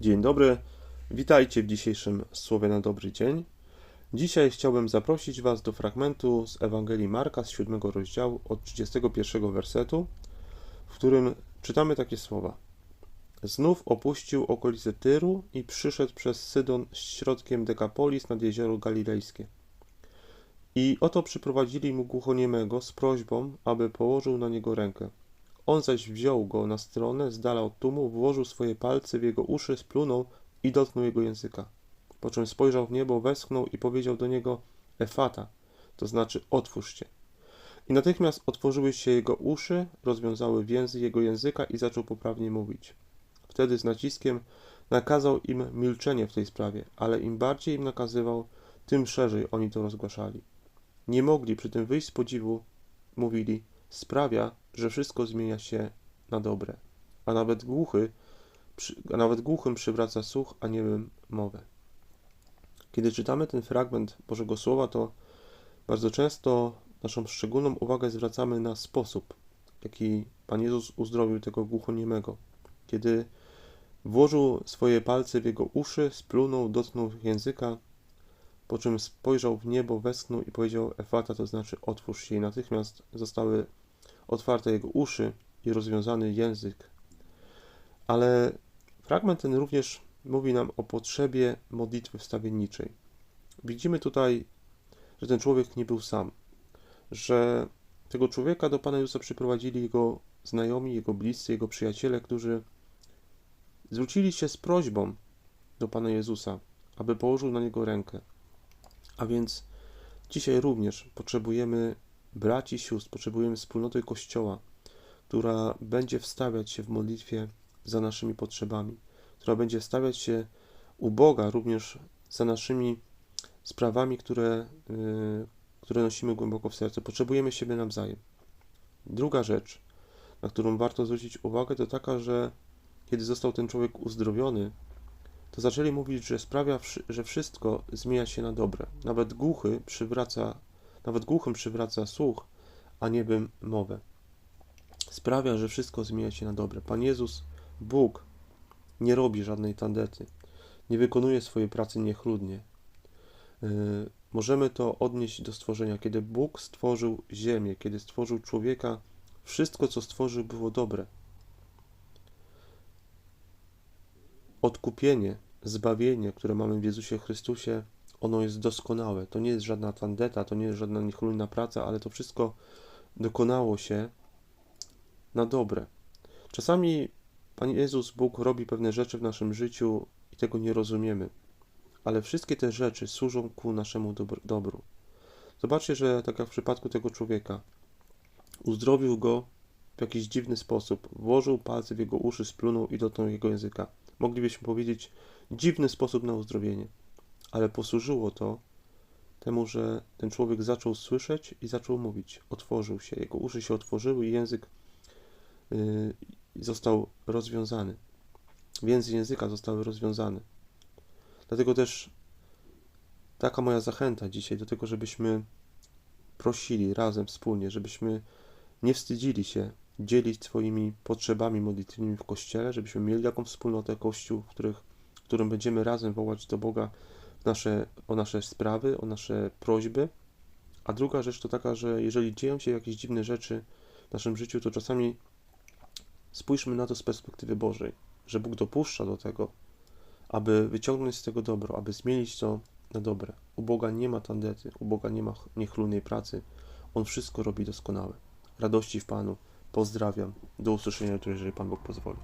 Dzień dobry, witajcie w dzisiejszym Słowie na dobry dzień. Dzisiaj chciałbym zaprosić Was do fragmentu z Ewangelii Marka z 7 rozdziału od 31 wersetu, w którym czytamy takie słowa. Znów opuścił okolice Tyru i przyszedł przez Sydon z środkiem Dekapolis nad jezioro Galilejskie. I oto przyprowadzili mu głuchoniemego z prośbą, aby położył na niego rękę. On zaś wziął go na stronę, z dala od tłumu, włożył swoje palce w jego uszy, splunął i dotknął jego języka. Po czym spojrzał w niebo, westchnął i powiedział do niego Efata, to znaczy otwórz się. I natychmiast otworzyły się jego uszy, rozwiązały więzy jego języka i zaczął poprawnie mówić. Wtedy z naciskiem nakazał im milczenie w tej sprawie, ale im bardziej im nakazywał, tym szerzej oni to rozgłaszali. Nie mogli przy tym wyjść z podziwu, mówili, sprawia, że wszystko zmienia się na dobre, a nawet głuchy, a nawet głuchym przywraca słuch, a niemym mowę. Kiedy czytamy ten fragment Bożego Słowa, to bardzo często naszą szczególną uwagę zwracamy na sposób, jaki Pan Jezus uzdrowił tego głuchoniemego. Kiedy włożył swoje palce w jego uszy, splunął, dotknął języka, po czym spojrzał w niebo, westchnął i powiedział Efata, to znaczy otwórz się i natychmiast zostały otwarte jego uszy i rozwiązany język. Ale fragment ten również mówi nam o potrzebie modlitwy wstawienniczej. Widzimy tutaj, że ten człowiek nie był sam, że tego człowieka do Pana Jezusa przyprowadzili jego znajomi, jego bliscy, jego przyjaciele, którzy zwrócili się z prośbą do Pana Jezusa, aby położył na niego rękę. A więc dzisiaj również potrzebujemy braci i sióstr, potrzebujemy wspólnoty Kościoła, która będzie wstawiać się w modlitwie za naszymi potrzebami, która będzie wstawiać się u Boga również za naszymi sprawami, które, yy, które nosimy głęboko w sercu. Potrzebujemy siebie nawzajem. Druga rzecz, na którą warto zwrócić uwagę, to taka, że kiedy został ten człowiek uzdrowiony, to zaczęli mówić, że sprawia, że wszystko zmienia się na dobre. Nawet głuchy przywraca nawet głuchym przywraca słuch, a niebym mowę. Sprawia, że wszystko zmienia się na dobre. Pan Jezus, Bóg, nie robi żadnej tandety, nie wykonuje swojej pracy niechludnie. Yy, możemy to odnieść do stworzenia. Kiedy Bóg stworzył ziemię, kiedy stworzył człowieka, wszystko, co stworzył, było dobre. Odkupienie, zbawienie, które mamy w Jezusie Chrystusie, ono jest doskonałe. To nie jest żadna tandeta, to nie jest żadna niechlujna praca, ale to wszystko dokonało się na dobre. Czasami Pan Jezus, Bóg robi pewne rzeczy w naszym życiu i tego nie rozumiemy, ale wszystkie te rzeczy służą ku naszemu dobru. Zobaczcie, że tak jak w przypadku tego człowieka, uzdrowił go w jakiś dziwny sposób, włożył palce w jego uszy, splunął i dotknął jego języka. Moglibyśmy powiedzieć, dziwny sposób na uzdrowienie ale posłużyło to temu, że ten człowiek zaczął słyszeć i zaczął mówić. Otworzył się, jego uszy się otworzyły i język yy, został rozwiązany. Więzy języka zostały rozwiązane. Dlatego też taka moja zachęta dzisiaj do tego, żebyśmy prosili razem, wspólnie, żebyśmy nie wstydzili się dzielić swoimi potrzebami modlitewnymi w Kościele, żebyśmy mieli taką wspólnotę Kościół, w, których, w którym będziemy razem wołać do Boga nasze, o nasze sprawy, o nasze prośby. A druga rzecz to taka, że jeżeli dzieją się jakieś dziwne rzeczy w naszym życiu, to czasami spójrzmy na to z perspektywy Bożej, że Bóg dopuszcza do tego, aby wyciągnąć z tego dobro, aby zmienić to na dobre. U Boga nie ma tandety, u Boga nie ma niechlujnej pracy. On wszystko robi doskonale. Radości w Panu. Pozdrawiam. Do usłyszenia jeżeli Pan Bóg pozwoli.